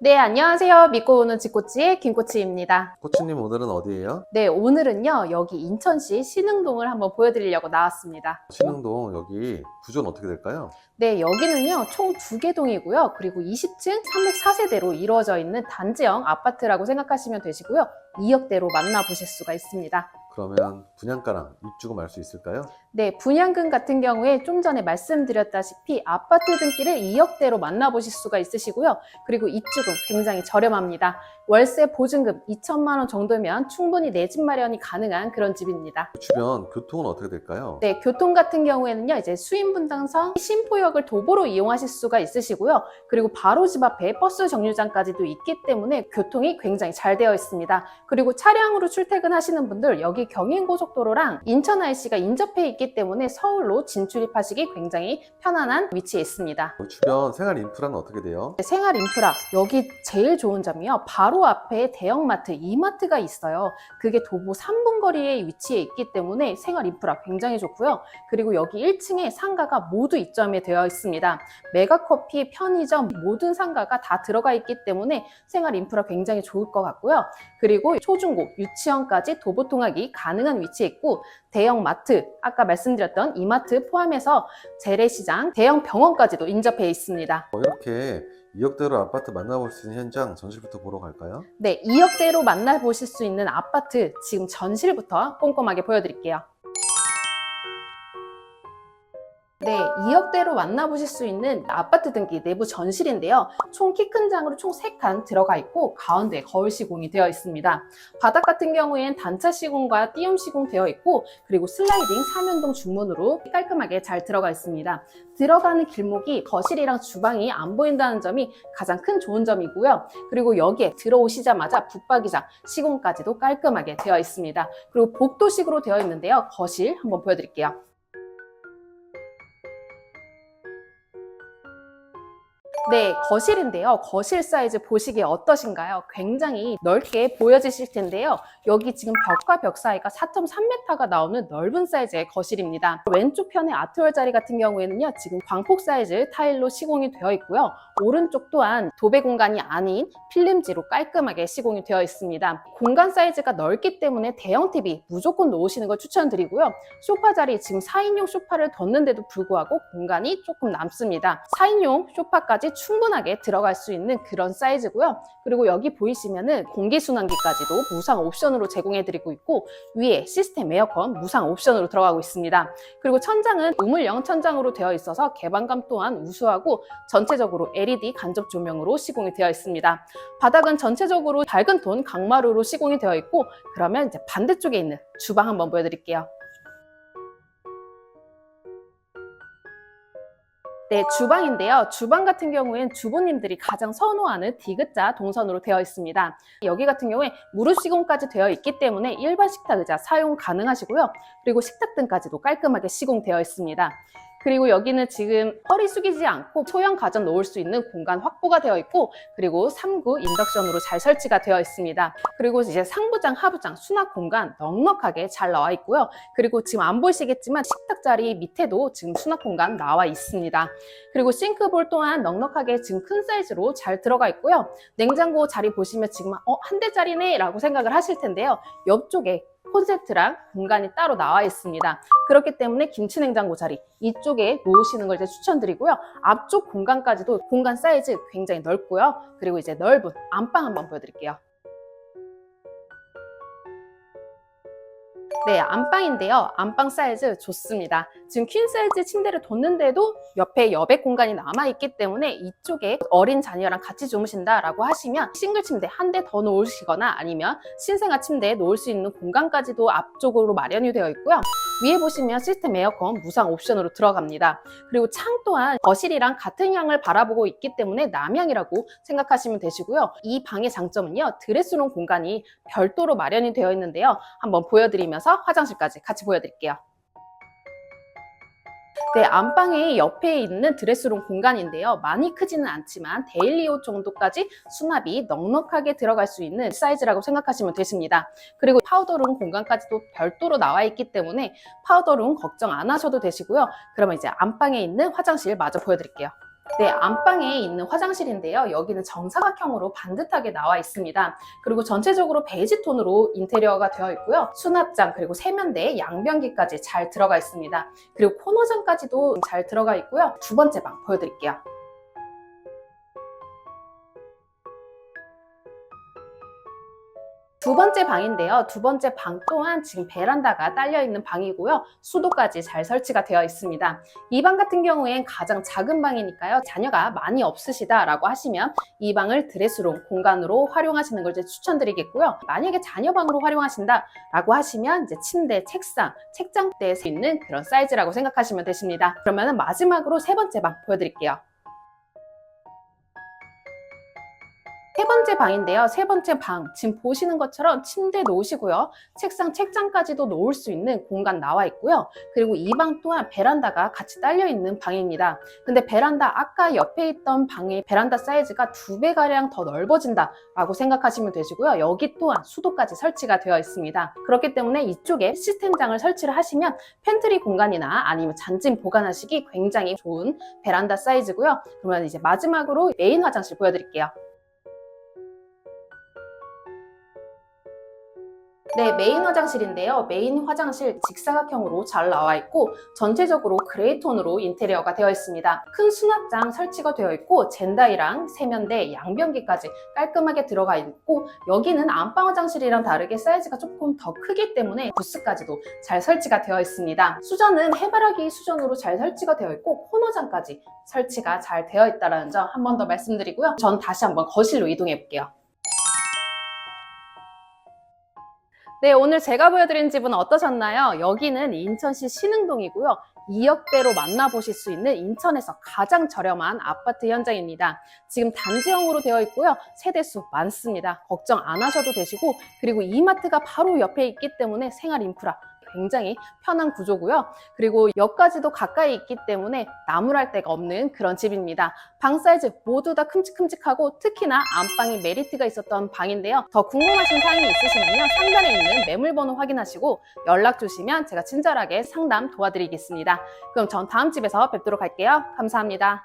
네, 안녕하세요. 믿고 오는 집코치의 김코치입니다. 코치님 오늘은 어디예요? 네, 오늘은요, 여기 인천시 신흥동을 한번 보여드리려고 나왔습니다. 신흥동 여기 구조는 어떻게 될까요? 네, 여기는요, 총 두 개 동이고요. 그리고 20층 304세대로 이루어져 있는 단지형 아파트라고 생각하시면 되시고요. 2억대로 만나보실 수가 있습니다. 그러면 분양가랑 입주금 알 수 있을까요? 네, 분양금 같은 경우에 좀 전에 말씀드렸다시피 아파트 등기를 2억대로 만나보실 수가 있으시고요. 그리고 입주금 굉장히 저렴합니다. 월세 보증금 2천만 원 정도면 충분히 내 집 마련이 가능한 그런 집입니다. 주변 교통은 어떻게 될까요? 네, 교통 같은 경우에는요, 이제 수인분당선 신포역을 도보로 이용하실 수가 있으시고요. 그리고 바로 집 앞에 버스 정류장까지도 있기 때문에 교통이 굉장히 잘 되어 있습니다. 그리고 차량으로 출퇴근하시는 분들 여기 경인고속도로랑 인천 IC가 인접해 있기 때문에 서울로 진출입하시기 굉장히 편안한 위치에 있습니다. 주변 생활 인프라는 어떻게 돼요? 네, 생활 인프라 여기 제일 좋은 점이요. 바로 앞에 대형마트 이마트가 있어요. 그게 도보 3분 거리에 위치해 있기 때문에 생활 인프라 굉장히 좋고요. 그리고 여기 1층에 상가가 모두 입점이 되어 있습니다. 메가커피, 편의점 모든 상가가 다 들어가 있기 때문에 생활 인프라 굉장히 좋을 것 같고요. 그리고 초중고, 유치원까지 도보 통학이 가능한 위치에 있고 대형 마트, 아까 말씀드렸던 이마트 포함해서 재래시장, 대형 병원까지도 인접해 있습니다. 어, 이렇게 2억대로 아파트 만나볼 수 있는 현장 전시부터 보러 갈까요? 네, 2억대로 만나보실 수 있는 아파트 지금 전실부터 꼼꼼하게 보여드릴게요. 네, 2억대로 만나보실 수 있는 아파트 등기 내부 전실인데요. 총 키 큰 장으로 총 3칸 들어가 있고 가운데 거울 시공이 되어 있습니다. 바닥 같은 경우엔 단차 시공과 띄움 시공 되어 있고 그리고 슬라이딩 3연동 중문으로 깔끔하게 잘 들어가 있습니다. 들어가는 길목이 거실이랑 주방이 안 보인다는 점이 가장 큰 좋은 점이고요. 그리고 여기에 들어오시자마자 붙박이장 시공까지도 깔끔하게 되어 있습니다. 그리고 복도식으로 되어 있는데요. 거실 한번 보여드릴게요. 네, 거실인데요. 거실 사이즈 보시기에 어떠신가요? 굉장히 넓게 보여지실 텐데요. 여기 지금 벽과 벽 사이가 4.3m가 나오는 넓은 사이즈의 거실입니다. 왼쪽 편의 아트월 자리 같은 경우에는요, 지금 광폭 사이즈 타일로 시공이 되어 있고요. 오른쪽 또한 도배 공간이 아닌 필름지로 깔끔하게 시공이 되어 있습니다. 공간 사이즈가 넓기 때문에 대형 TV 무조건 놓으시는 걸 추천드리고요. 소파 자리 지금 4인용 소파를 뒀는데도 불구하고 공간이 조금 남습니다. 4인용 소파까지 충분하게 들어갈 수 있는 그런 사이즈고요. 그리고 여기 보이시면은 공기순환기까지도 무상 옵션으로 제공해드리고 있고 위에 시스템 에어컨 무상 옵션으로 들어가고 있습니다. 그리고 천장은 우물형 천장으로 되어 있어서 개방감 또한 우수하고 전체적으로 LED 간접 조명으로 시공이 되어 있습니다. 바닥은 전체적으로 밝은 톤 강마루로 시공이 되어 있고 그러면 이제 반대쪽에 있는 주방 한번 보여드릴게요. 네, 주방인데요. 주방 같은 경우엔 주부님들이 가장 선호하는 디귿자 동선으로 되어 있습니다. 여기 같은 경우에 무릎 시공까지 되어 있기 때문에 일반 식탁 의자 사용 가능하시고요. 그리고 식탁 등까지도 깔끔하게 시공되어 있습니다. 그리고 여기는 지금 허리 숙이지 않고 소형 가전 놓을 수 있는 공간 확보가 되어 있고 그리고 3구 인덕션으로 잘 설치가 되어 있습니다. 그리고 이제 상부장, 하부장, 수납 공간 넉넉하게 잘 나와 있고요. 그리고 지금 안 보이시겠지만 식탁 자리 밑에도 지금 수납 공간 나와 있습니다. 그리고 싱크볼 또한 넉넉하게 지금 큰 사이즈로 잘 들어가 있고요. 냉장고 자리 보시면 지금 어, 한 대짜리네 라고 생각을 하실 텐데요. 옆쪽에 콘센트랑 공간이 따로 나와 있습니다. 그렇기 때문에 김치 냉장고 자리 이쪽에 놓으시는 걸 이제 추천드리고요. 앞쪽 공간까지도 공간 사이즈 굉장히 넓고요. 그리고 이제 넓은 안방 한번 보여드릴게요. 네, 안방인데요. 안방 사이즈 좋습니다. 지금 퀸 사이즈 침대를 뒀는데도 옆에 여백 공간이 남아있기 때문에 이쪽에 어린 자녀랑 같이 주무신다라고 하시면 싱글 침대 한 대 더 놓으시거나 아니면 신생아 침대에 놓을 수 있는 공간까지도 앞쪽으로 마련이 되어 있고요. 위에 보시면 시스템 에어컨 무상 옵션으로 들어갑니다. 그리고 창 또한 거실이랑 같은 향을 바라보고 있기 때문에 남향이라고 생각하시면 되시고요. 이 방의 장점은요. 드레스룸 공간이 별도로 마련이 되어 있는데요. 한번 보여드리면서 화장실까지 같이 보여드릴게요. 네, 안방의 옆에 있는 드레스룸 공간인데요. 많이 크지는 않지만 데일리 옷 정도까지 수납이 넉넉하게 들어갈 수 있는 사이즈라고 생각하시면 되십니다. 그리고 파우더룸 공간까지도 별도로 나와 있기 때문에 파우더룸 걱정 안 하셔도 되시고요. 그러면 이제 안방에 있는 화장실 마저 보여드릴게요. 네, 안방에 있는 화장실인데요. 여기는 정사각형으로 반듯하게 나와 있습니다. 그리고 전체적으로 베이지 톤으로 인테리어가 되어 있고요. 수납장 그리고 세면대, 양변기까지 잘 들어가 있습니다. 그리고 코너장까지도 잘 들어가 있고요. 두 번째 방 보여드릴게요. 두 번째 방인데요. 두 번째 방 또한 지금 베란다가 딸려 있는 방이고요. 수도까지 잘 설치가 되어 있습니다. 이 방 같은 경우엔 가장 작은 방이니까요. 자녀가 많이 없으시다라고 하시면 이 방을 드레스룸 공간으로 활용하시는 걸 추천드리겠고요. 만약에 자녀 방으로 활용하신다라고 하시면 이제 침대, 책상, 책장대에 서 있는 그런 사이즈라고 생각하시면 되십니다. 그러면 마지막으로 세 번째 방 보여드릴게요. 세 번째 방인데요. 세 번째 방. 지금 보시는 것처럼 침대 놓으시고요. 책상, 책장까지도 놓을 수 있는 공간 나와 있고요. 그리고 이 방 또한 베란다가 같이 딸려 있는 방입니다. 근데 베란다 아까 옆에 있던 방의 베란다 사이즈가 두 배가량 더 넓어진다라고 생각하시면 되시고요. 여기 또한 수도까지 설치가 되어 있습니다. 그렇기 때문에 이쪽에 시스템장을 설치를 하시면 팬트리 공간이나 아니면 잔짐 보관하시기 굉장히 좋은 베란다 사이즈고요. 그러면 이제 마지막으로 메인 화장실 보여드릴게요. 네, 메인 화장실인데요. 메인 화장실 직사각형으로 잘 나와 있고 전체적으로 그레이 톤으로 인테리어가 되어 있습니다. 큰 수납장 설치가 되어 있고 젠다이랑 세면대, 양변기까지 깔끔하게 들어가 있고 여기는 안방 화장실이랑 다르게 사이즈가 조금 더 크기 때문에 부스까지도 잘 설치가 되어 있습니다. 수전은 해바라기 수전으로 잘 설치가 되어 있고 코너장까지 설치가 잘 되어 있다는 점 한 번 더 말씀드리고요. 전 다시 한번 거실로 이동해 볼게요. 네, 오늘 제가 보여드린 집은 어떠셨나요? 여기는 인천시 신흥동이고요. 2억대로 만나보실 수 있는 인천에서 가장 저렴한 아파트 현장입니다. 지금 단지형으로 되어 있고요. 세대수 많습니다. 걱정 안 하셔도 되시고, 그리고 이마트가 바로 옆에 있기 때문에 생활 인프라 굉장히 편한 구조고요. 그리고 역까지도 가까이 있기 때문에 나무랄 데가 없는 그런 집입니다. 방 사이즈 모두 다 큼직큼직하고 특히나 안방이 메리트가 있었던 방인데요. 더 궁금하신 사항이 있으시면요. 상단에 있는 매물번호 확인하시고 연락 주시면 제가 친절하게 상담 도와드리겠습니다. 그럼 전 다음 집에서 뵙도록 할게요. 감사합니다.